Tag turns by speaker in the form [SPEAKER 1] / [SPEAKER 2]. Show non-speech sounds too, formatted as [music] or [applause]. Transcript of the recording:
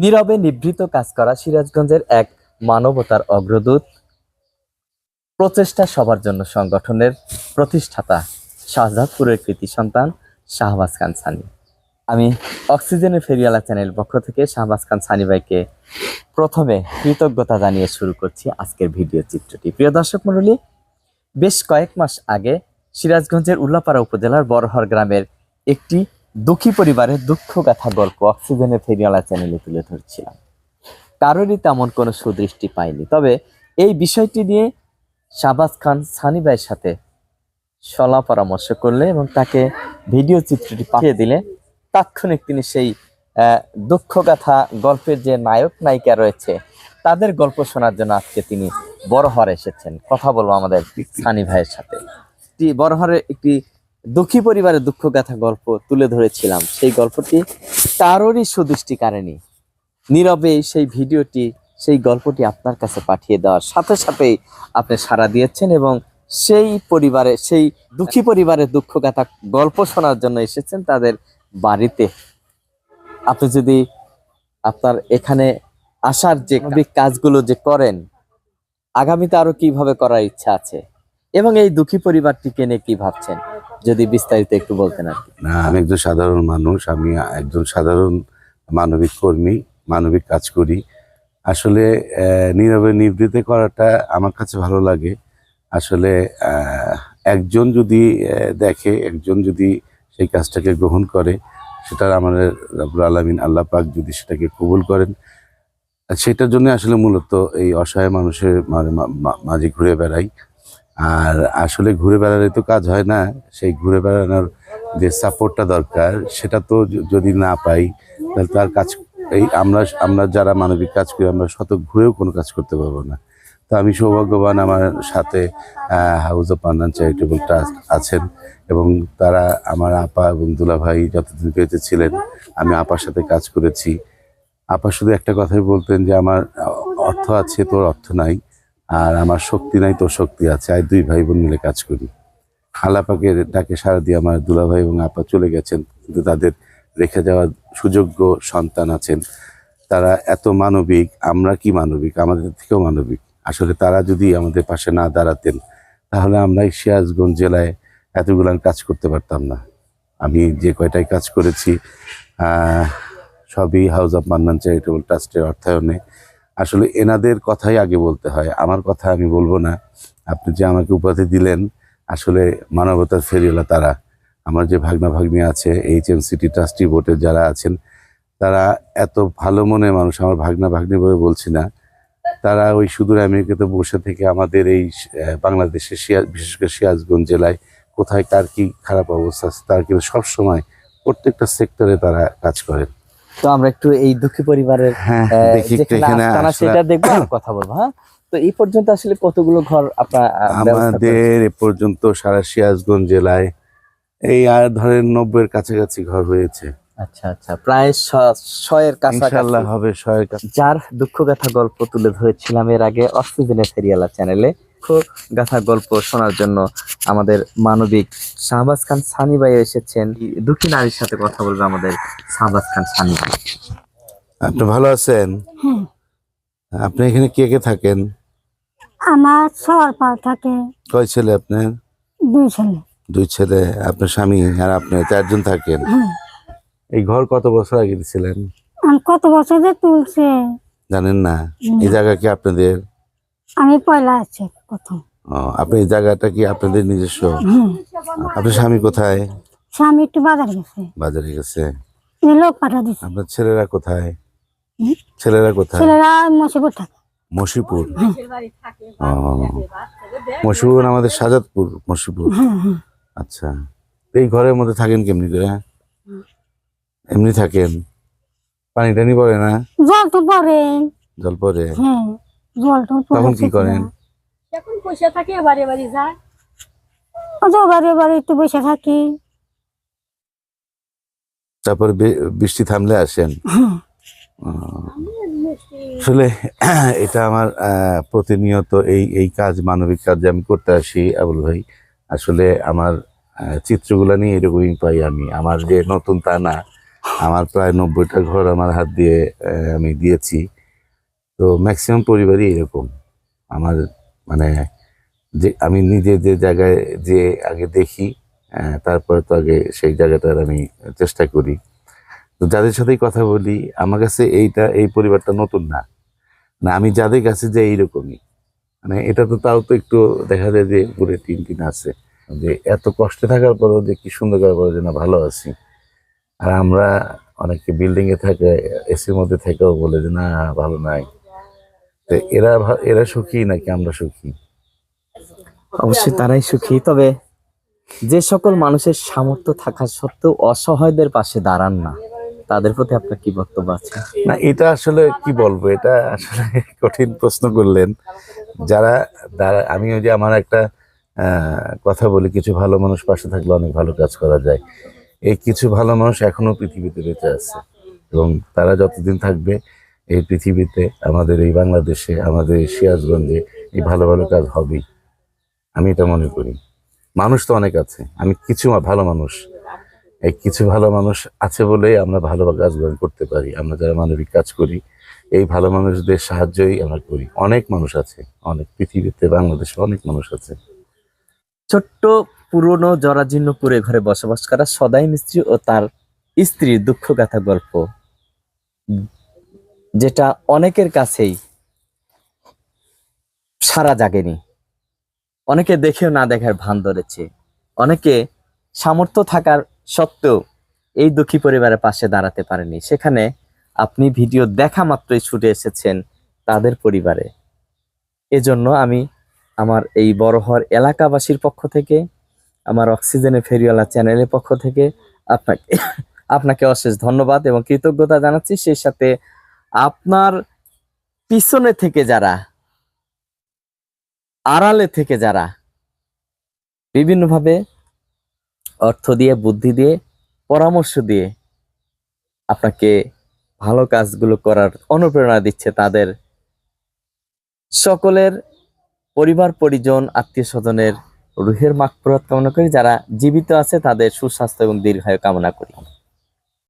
[SPEAKER 1] নীরবে নিভৃত কাজ করা সিরাজগঞ্জের এক মানবতার অগ্রদূত। প্রচেষ্টা সবার জন্য সংগঠনের প্রতিষ্ঠাতা শাহজাদপুরের কৃতি সন্তান শাহবাজ খান সানি। আমি অক্সিজেনের ফেরিয়ালা চ্যানেল পক্ষ থেকে শাহবাজ খান সানি ভাইকে প্রথমে কৃতজ্ঞতা জানিয়ে শুরু করছি আজকের ভিডিও চিত্রটি। প্রিয় দর্শক মণ্ডলী, বেশ কয়েক মাস আগে সিরাজগঞ্জের উল্লাপাড়া উপজেলার বড়হর গ্রামের একটি দুঃখী পরিবারের দুঃখ গাথা গল্প অক্সিজেনের ফেরিওয়ালা চ্যানেলে তুলে ধরছিলাম। কারোরই তেমন কোনো সুদৃষ্টি পাইনি। তবে এই বিষয়টি নিয়ে শাহবাজ খান সানি ভাইয়ের সাথে সলা পরামর্শ করলে এবং তাকে ভিডিও চিত্রটি পাঠিয়ে দিলে তাৎক্ষণিক তিনি সেই দুঃখগাথা গল্পের যে নায়ক, নায়িকা রয়েছে, তাদের গল্প শোনার জন্য আজকে তিনি বড়হর এসেছেন। কথা বলব আমাদের সানি ভাইয়ের সাথে। একটি বড়হরে একটি দুঃখী পরিবারের দুঃখগাথা গল্প তুলে ধরেছিলাম। সেই গল্পটি কারোরই সুদৃষ্টি কারেনি। নীরবে সেই ভিডিওটি, সেই গল্পটি আপনার কাছে পাঠিয়ে দেওয়ার সাথে সাথেই আপনি সাড়া দিয়েছেন এবং সেই পরিবারে, সেই দুঃখী পরিবারের দুঃখগাথা গল্প শোনার জন্য এসেছেন তাদের বাড়িতে। আপনি যদি আপনার এখানে আসার যে কাজগুলো যে করেন, আগামীতে আরও কীভাবে করার ইচ্ছা আছে? এবং এই দুঃখী পরিবারটিকে নিয়ে কি ভাবছেন? যদি বিস্তারিত একটু বলতেন আর
[SPEAKER 2] না, আমি একজন সাধারণ মানুষ, আমি একজন সাধারণ মানবিক কর্মী, মানবিক কাজ করি। আসলে নীরবে নিবৃত্তি করাটা আমার কাছে ভালো লাগে। আসলে একজন যদি দেখে, একজন যদি সেই কাজটাকে গ্রহণ করে, সেটা আমাদের রব্বুল আলমিন আল্লাহ পাক যদি সেটাকে কবুল করেন, সেটার জন্য আসলে মূলত এই অসহায় মানুষের মাঝে ঘুরে বেড়াই। আর আসলে ঘুরে বেড়ালে তো কাজ হয় না। সেই ঘুরে বেড়ানোর যে সাপোর্টটা দরকার, সেটা তো যদি না পাই, তাহলে তার কাজ এই আমরা আমরা যারা মানবিক কাজ করি, আমরা শত ঘুরেও কোনো কাজ করতে পারব না। তো আমি সৌভাগ্যবান আমার সাথে House of Pannan Charitable Trust আছেন এবং তারা আমার আপা এবং দুলা ভাই যতদিন বেঁচে ছিলেন, আমি আপার সাথে কাজ করেছি। আপা শুধু একটা কথাই বলতেন যে, আমার অর্থ আছে, তোর অর্থ নাই। আর আমার শক্তি নাই তো শক্তি আছে। আর দুই ভাই বোন মিলে কাজ করি। আলাপাকে ডাকে সারা দিয়ে আমার দুলাভাই এবং আপা চলে গেছেন, কিন্তু তাদের রেখে যাওয়ার সুযোগ্য সন্তান আছেন। তারা এত মানবিক, আমরা কি মানবিক? আমাদের থেকেও মানবিক। আসলে তারা যদি আমাদের পাশে না দাঁড়াতেন, তাহলে আমরা এই সিরাজগঞ্জ জেলায় এতগুলান কাজ করতে পারতাম না। আমি যে কয়টাই কাজ করেছি সবই হাউস অফ মান্নান চ্যারিটেবল ট্রাস্টের অর্থায়নে আসলে এনাদের কথাই আগে বলতে হয়। আমার কথা আমি বলব না। আপনি যে আমাকে উপাধি দিলেন আসলে মানবতার ফেরিওয়ালা তারা। আমার যে ভাগনা ভাগ্নি আছে এইচ এম সিটি ট্রাস্টি বোর্ডের যারা আছেন তারা এত ভালো মনে মানুষ আমার ভাগনা ভাগ্নি বলে বলছি না। তারা ওই সুদূর আমেরিকাতে বসে থেকে আমাদের এই আহ, বাংলাদেশের সিয়া বিশেষ করে সিরাজগঞ্জ জেলায় কোথায় কার কি খারাপ অবস্থা আছে তার কিন্তু সবসময় প্রত্যেকটা সেক্টরে তারা কাজ করেন।
[SPEAKER 1] তো আমরা একটু এই দুঃখী পরিবারের
[SPEAKER 2] হ্যাঁ
[SPEAKER 1] সেটা দেখব [clears throat] কথা বলব হ্যাঁ? তো এই পর্যন্ত আসলে কতগুলো ঘর আপনার?
[SPEAKER 2] আমাদের এ পর্যন্ত সারা সিরাজগঞ্জ জেলায় এই আর ধরেন নব্বইয়ের কাছাকাছি ঘর হয়েছে।
[SPEAKER 1] আচ্ছা আচ্ছা প্রায় শয়ের কাছাকাছি।
[SPEAKER 2] হবে শয়ের কাছে
[SPEAKER 1] যার দুঃখ গাথা গল্প তুলে ধরেছিলাম এর আগে অক্সিজেনের ফেরিয়ালা চ্যানেলে গাথা গল্প শোনার জন্য আমাদের মানবিক শাহবাজ খান সানি ভাই এসেছেন। দুঃখী নারীর সাথে কথা বলবে আমাদের শাহবাজ খান সানি ভাই।
[SPEAKER 2] আপনি ভালো আছেন? আপনি এখানে কে কে থাকেন?
[SPEAKER 3] আমার সবার পা থাকে।
[SPEAKER 2] কয় ছেলে আপনার?
[SPEAKER 3] দুই ছেলে।
[SPEAKER 2] দুই ছেলে আপনার স্বামী আর আপনি চারজন থাকেন? এই ঘর কত বছর আগে দিয়েছিলেন
[SPEAKER 3] আমি কত বছর যে তুলছে?
[SPEAKER 2] জানেন না? এই জায়গা কি আপনাদের?
[SPEAKER 3] আমি পয়লা আছে প্রথম।
[SPEAKER 2] আপনি জায়গাটা কি আপনাদের নিজস্ব? আপনার স্বামী কোথায়?
[SPEAKER 3] স্বামী একটু বাজার গেছে।
[SPEAKER 2] বাজারে গেছে।
[SPEAKER 3] লোক পাঠা দিছে
[SPEAKER 2] আপনার ছেলেরা কোথায়? ছেলেরা কোথায়?
[SPEAKER 3] ছেলেরা মসিপুর থাকে।
[SPEAKER 2] মসিপুর? ও মসিপুর আমাদের সাজাদপুর মসিপুর।
[SPEAKER 3] হ্যাঁ
[SPEAKER 2] আচ্ছা। এই ঘরের মধ্যে থাকেন কেমনি করে? এমনি থাকেন? পানি টানি পড়ে না?
[SPEAKER 3] জল তো পরে
[SPEAKER 2] জল পরে
[SPEAKER 3] হ্যাঁ। জল তো
[SPEAKER 2] তখন কি করেন?
[SPEAKER 4] এখন পয়সা থাকে বাড়ি বাড়ি যায়।
[SPEAKER 3] বাড়ি বাড়ি একটু বসে থাকি।
[SPEAKER 2] তারপরে বৃষ্টি থামলে আসেন? আসলে [clears throat] এটা আমার আহ, প্রতিনিয়ত এই এই কাজ মানবিক কাজ যে আমি করতে আসি আবুল ভাই আসলে আমার আহ, চিত্রগুলো নিয়ে এরকমই পাই আমি। আমার যে নতুন তা না আমার প্রায় নব্বইটা ঘর আমার হাত দিয়ে আহ, আমি দিয়েছি। তো ম্যাক্সিমাম পরিবারই এরকম। আমার মানে যে আমি নিজে যে জায়গায় যে আগে দেখি তারপরে তো আগে সেই জায়গাটার আমি চেষ্টা করি। তো যাদের সাথেই কথা বলি, আমার কাছে এইটা, এই পরিবারটা নতুন না। না, আমি যাদের কাছে যে এইরকমই। মানে এটা তো তাও তো একটু দেখা যায় যে পুরে টিন টিন আছে। যে এত কষ্টে থাকার পরেও যে কি সুন্দর করার পরে যে না, ভালো আছি। আর আমরা অনেকে বিল্ডিংয়ে থাকে এসির মধ্যে থেকেও বলে যে না, ভালো নাই। এরা এরা সুখী নাকি আমরা সুখী?
[SPEAKER 1] অবশ্যই তারাই সুখী তবে যে সকল মানুষের সামর্থ্য থাকা সত্ত্বেও অসহায়দের পাশে দাঁড়ান না। তাদের প্রতি আপনার কি বক্তব্য আছে?
[SPEAKER 2] না এটা আসলে কি বলব? এটা আসলে [laughs] কঠিন প্রশ্ন করলেন। যারা আমি ওই যে আমার একটা কথা বলি কিছু ভালো মানুষ পাশে থাকলে অনেক ভালো কাজ করা যায়। এই কিছু ভালো মানুষ এখনও পৃথিবীতে বেঁচে আছে এবং তারা যতদিন থাকবে এই পৃথিবীতে, আমাদের এই বাংলাদেশে, আমাদের এই সিরাজগঞ্জে এই ভালো ভালো কাজ হবেই আমি এটা মনে করি। মানুষ তো অনেক আছে। আমি কিছু ভালো মানুষ। এই কিছু ভালো মানুষ আছে বলেই আমরা ভালো কাজগুলো করতে পারি। আমরা যারা মানবিক কাজ করি, এই ভালো মানুষদের সাহায্যই আমরা করি। অনেক মানুষ আছে। অনেক পৃথিবীতে, বাংলাদেশে অনেক মানুষ আছে।
[SPEAKER 1] ছোট্ট, পুরনো জরাজীর্ণ কুড়ে ঘরে বসবাস করা সদাই মিস্ত্রি ও তার স্ত্রীর দুঃখ গাথা গল্প। যেটা অনেকের কাছেই সারা জাগেনি। অনেকে দেখেও না দেখার ভান ধরেছে। অনেকে সামর্থ্য থাকার সত্ত্বেও এই দুঃখী পরিবারের পাশে দাঁড়াতে পারেনি। সেখানে আপনি ভিডিও দেখা মাত্রই ছুটে এসেছেন তাদের পরিবারে। এজন্য আমি আমার এই বড় হওয়ার এলাকাবাসীর পক্ষ থেকে, আমার অক্সিজেনে ফেরিওয়ালা চ্যানেলের পক্ষ থেকে আপনাকে [coughs] আপনাকে অশেষ ধন্যবাদ এবং কৃতজ্ঞতা জানাচ্ছি। সেই সাথে আপনার পিছনে থেকে যারা, আড়ালে থেকে যারা বিভিন্নভাবে অর্থ দিয়ে, বুদ্ধি দিয়ে, পরামর্শ দিয়ে আপনাকে ভালো কাজগুলো করার অনুপ্রেরণা দিচ্ছে তাদের সকলের পরিবার, পরিজন, আত্মীয় স্বজনের রুহের মাগফিরাত কামনা করি, যারা জীবিত আছে তাদের সুস্বাস্থ্য এবং দীর্ঘায়ু কামনা করি।